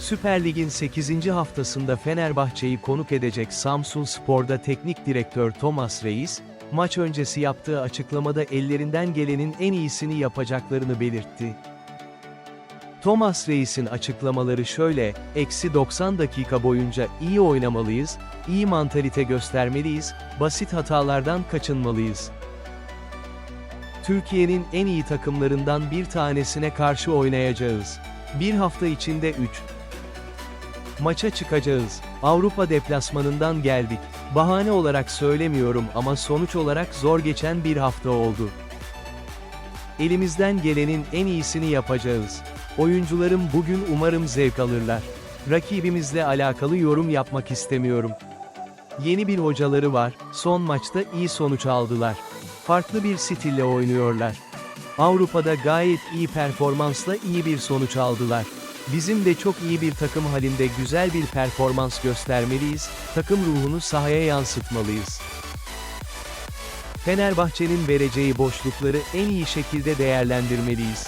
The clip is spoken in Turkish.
Süper Lig'in 8. haftasında Fenerbahçe'yi konuk edecek Samsun Spor'da teknik direktör Thomas Reis, maç öncesi yaptığı açıklamada ellerinden gelenin en iyisini yapacaklarını belirtti. Thomas Reis'in açıklamaları şöyle, eksi 90 dakika boyunca iyi oynamalıyız, iyi mantalite göstermeliyiz, basit hatalardan kaçınmalıyız. Türkiye'nin en iyi takımlarından bir tanesine karşı oynayacağız. Bir hafta içinde 3 maça çıkacağız. Avrupa deplasmanından geldik. Bahane olarak söylemiyorum ama sonuç olarak zor geçen bir hafta oldu. Elimizden gelenin en iyisini yapacağız. Oyuncularım bugün umarım zevk alırlar. Rakibimizle alakalı yorum yapmak istemiyorum. Yeni bir hocaları var, son maçta iyi sonuç aldılar. Farklı bir stille oynuyorlar. Avrupa'da gayet iyi performansla iyi bir sonuç aldılar. Bizim de çok iyi bir takım halinde güzel bir performans göstermeliyiz, takım ruhunu sahaya yansıtmalıyız. Fenerbahçe'nin vereceği boşlukları en iyi şekilde değerlendirmeliyiz.